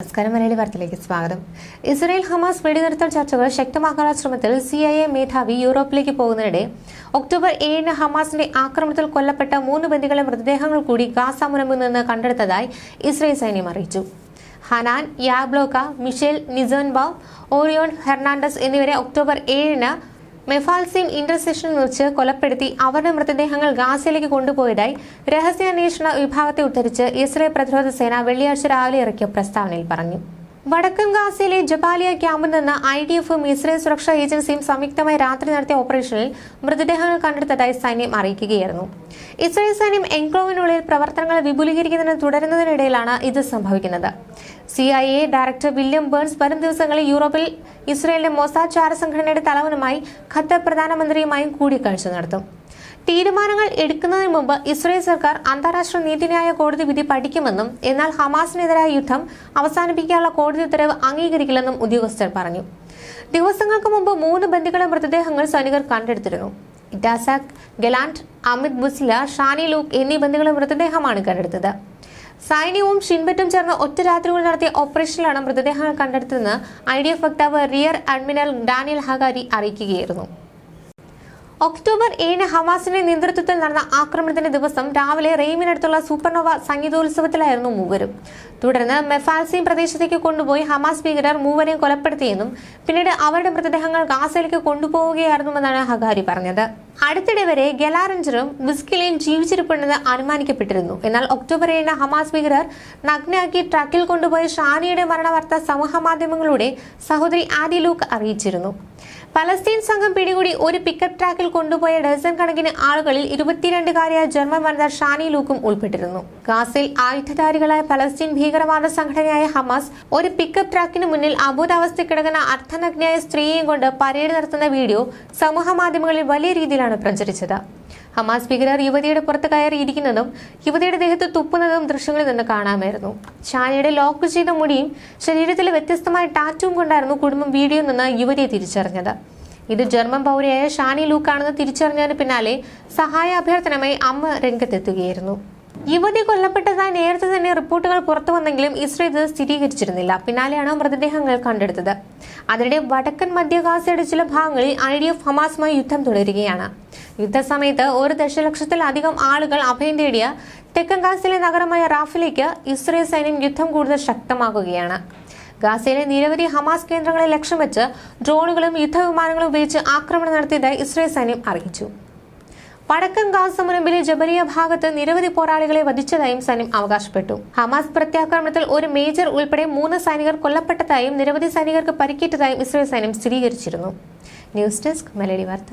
നമസ്കാരം. മലയാളി വാർത്തയിലേക്ക് സ്വാഗതം. ഇസ്രായേൽ ഹമാസ് വെടിനിർത്തൽ ചർച്ചകൾ ശക്തമാക്കാനുള്ള ശ്രമത്തിൽ സി ഐ എ മേധാവി യൂറോപ്പിലേക്ക് പോകുന്നതിനിടെ ഒക്ടോബർ ഏഴിന് ഹമാസിന്റെ ആക്രമണത്തിൽ കൊല്ലപ്പെട്ട മൂന്ന് ബന്ദികളെ മൃതദേഹങ്ങൾ കൂടി ഗാസ മുനമ്പിൽ നിന്ന് കണ്ടെടുത്തതായി ഇസ്രായേൽ സൈന്യം അറിയിച്ചു. Hanan Yablonka Michel Nisenbaum Orion Hernandez എന്നിവരെ ഒക്ടോബർ ഏഴിന് മെഫാൽസീൻ ഇന്റർസെക്ഷനിൽ വെച്ച് കൊലപ്പെടുത്തി അവരുടെ മൃതദേഹങ്ങൾ ഗാസയിലേക്ക് കൊണ്ടുപോയതായി രഹസ്യാന്വേഷണ വിഭാഗത്തെ ഉദ്ധരിച്ച് ഇസ്രയേൽ പ്രതിരോധ സേന വെള്ളിയാഴ്ച രാവിലെ ഇറക്കിയ പ്രസ്താവനയിൽ പറഞ്ഞു. വടക്കൻ ഗാസയിലെ ജബാലിയ ക്യാമ്പിൽ നിന്ന് ഐ ഡി എഫും ഇസ്രയേൽ സുരക്ഷാ ഏജൻസിയും സംയുക്തമായി രാത്രി നടത്തിയ ഓപ്പറേഷനിൽ മൃതദേഹങ്ങൾ കണ്ടെടുത്തതായി സൈന്യം അറിയിക്കുകയായിരുന്നു. ഇസ്രയേൽ സൈന്യം എൻക്ലോവിനുള്ളിൽ പ്രവർത്തനങ്ങൾ വിപുലീകരിക്കുന്നതിന് തുടരുന്നതിനിടയിലാണ് ഇത് സംഭവിക്കുന്നത്. C I A director William Burns വരും ദിവസങ്ങളിൽ യൂറോപ്പിൽ ഇസ്രായേലിന്റെ മൊസാദ് ചാര സംഘടനയുടെ തലവനുമായി ഖത്തർ പ്രധാനമന്ത്രിയുമായും കൂടിക്കാഴ്ച നടത്തും. തീരുമാനങ്ങൾ എടുക്കുന്നതിന് മുമ്പ് ഇസ്രയേൽ സർക്കാർ അന്താരാഷ്ട്ര നീതിന്യായ കോടതി വിധി പഠിക്കുമെന്നും എന്നാൽ ഹമാസിനെതിരായ യുദ്ധം അവസാനിപ്പിക്കാനുള്ള കോടതി ഉത്തരവ് അംഗീകരിക്കില്ലെന്നും ഉദ്യോഗസ്ഥർ പറഞ്ഞു. ദിവസങ്ങൾക്ക് മുമ്പ് മൂന്ന് ബന്ധുക്കളുടെ മൃതദേഹങ്ങൾ സൈനികർ കണ്ടെടുത്തിരുന്നു. ഇറ്റാസാക് ഗലാൻഡ് അമിത് ബുസ്ല ഷാനി ലൂക്ക് എന്നീ ബന്ധുക്കളുടെ മൃതദേഹമാണ് കണ്ടെടുത്തത്. സൈന്യവും ഷിൻബറ്റും ചേർന്ന് ഒറ്റ രാത്രികൾ നടത്തിയ ഓപ്പറേഷനിലാണ് മൃതദേഹങ്ങൾ കണ്ടെടുത്തതെന്ന് ഐ ഡി എഫ് വക്താവ് റിയർ അഡ്മിറൽ ഡാനിയൽ ഹഗാരി അറിയിക്കുകയായിരുന്നു. ഒക്ടോബർ ഏഴിന് ഹമാസിന്റെ നേതൃത്വത്തിൽ നടന്ന ആക്രമണത്തിന്റെ ദിവസം രാവിലെ റെയിമിനടുത്തുള്ള സൂപ്പർനോവ സംഗീതോത്സവത്തിലായിരുന്നു മൂവരും. തുടർന്ന് മെഫാൽസീം പ്രദേശത്തേക്ക് കൊണ്ടുപോയി ഹമാസ് ഭീകരർ മൂവരെയും കൊലപ്പെടുത്തിയെന്നും പിന്നീട് അവരുടെ മൃതദേഹങ്ങൾ ഗാസയിലേക്ക് കൊണ്ടുപോവുകയായിരുന്നുവെന്നാണ് ഹഗാരി പറഞ്ഞത്. അടുത്തിടെ വരെ ഗലാറഞ്ചറും ബിസ്കിലയും ജീവിച്ചിരിപ്പുണ്ടെന്ന് അനുമാനിക്കപ്പെട്ടിരുന്നു. എന്നാൽ ഒക്ടോബർ ഏഴിന് ഹമാസ് ഭീകരർ നഗ്നയാക്കി ട്രക്കിൽ കൊണ്ടുപോയ ഷാനിയുടെ മരണവാർത്ത സമൂഹ മാധ്യമങ്ങളിലൂടെ സഹോദരി ആദി ലൂക്ക് അറിയിച്ചിരുന്നു. പലസ്തീൻ സംഘം പിടികൂടി ഒരു പിക്കപ്പ് ട്രാക്കിൽ കൊണ്ടുപോയ ഡസൻ കണക്കിന് ആളുകളിൽ ഇരുപത്തിരണ്ടുകാരിയായ ജർമ്മൻ വനിത ഷാനി ലൂക്കും ഉൾപ്പെട്ടിരുന്നു. ഗാസയിൽ ആയുധധാരികളായ പലസ്തീൻ ഭീകരവാദ സംഘടനയായ ഹമാസ് ഒരു പിക്കപ്പ് ട്രാക്കിന് മുന്നിൽ അബോധാവസ്ഥ കിടക്കുന്ന അർദ്ധനഗ്നയായ സ്ത്രീയെയും കൊണ്ട് പരേഡ് നടത്തുന്ന വീഡിയോ സമൂഹ മാധ്യമങ്ങളിൽ വലിയ രീതിയിലാണ് പ്രചരിച്ചത്. ഹമാസ് ഭീകരർ യുവതിയുടെ പുറത്ത് കയറിയിരിക്കുന്നതും യുവതിയുടെ ദേഹത്ത് തുപ്പുന്നതും ദൃശ്യങ്ങളിൽ നിന്ന് കാണാമായിരുന്നു. ഷാനിയുടെ ലോക്ക് ചെയ്ത മുടിയും ശരീരത്തിലെ വ്യത്യസ്തമായ ടാറ്റും കൊണ്ടായിരുന്നു കുടുംബം വീഡിയോയിൽ നിന്ന് യുവതിയെ തിരിച്ചറിഞ്ഞത്. ഇത് ജർമ്മൻ പൗരയായ ഷാനി ലൂക്കാണെന്ന് തിരിച്ചറിഞ്ഞതിന് പിന്നാലെ സഹായ അഭ്യർത്ഥനമായി അമ്മ രംഗത്തെത്തുകയായിരുന്നു. യുവതി കൊല്ലപ്പെട്ടതായി നേരത്തെ തന്നെ റിപ്പോർട്ടുകൾ പുറത്തു വന്നെങ്കിലും ഇസ്രയേൽ ഇത് സ്ഥിരീകരിച്ചിരുന്നില്ല. പിന്നാലെയാണ് മൃതദേഹങ്ങൾ കണ്ടെടുത്തത്. അതിനിടെ വടക്കൻ മധ്യഗാസയുടെ ചില ഭാഗങ്ങളിൽ ഐ ഡി എഫ് ഹമാസുമായി യുദ്ധം തുടരുകയാണ്. യുദ്ധസമയത്ത് ഒരു ദശലക്ഷത്തിലധികം ആളുകൾ അഭയം തേടിയ തെക്കൻ ഗാസയിലെ നഗരമായ റാഫിലേക്ക് ഇസ്രയേൽ സൈന്യം യുദ്ധം കൂടുതൽ ശക്തമാക്കുകയാണ്. ഗാസയിലെ നിരവധി ഹമാസ് കേന്ദ്രങ്ങളെ ലക്ഷ്യം വെച്ച് ഡ്രോണുകളും യുദ്ധവിമാനങ്ങളും ഉപയോഗിച്ച് ആക്രമണം നടത്തിയതായി ഇസ്രയേൽ സൈന്യം അറിയിച്ചു. വടക്കൻ ഗാസ മുനമ്പിലെ ജബലിയ ഭാഗത്ത് നിരവധി പോരാളികളെ വധിച്ചതായും സൈന്യം അവകാശപ്പെട്ടു. ഹമാസ് പ്രത്യാക്രമണത്തിൽ ഒരു മേജർ ഉൾപ്പെടെ മൂന്ന് സൈനികർ കൊല്ലപ്പെട്ടതായും നിരവധി സൈനികർക്ക് പരിക്കേറ്റതായും ഇസ്രയേൽ സൈന്യം സ്ഥിരീകരിച്ചിരുന്നു. ന്യൂസ് ഡെസ്ക് മലയാളി വാർത്ത.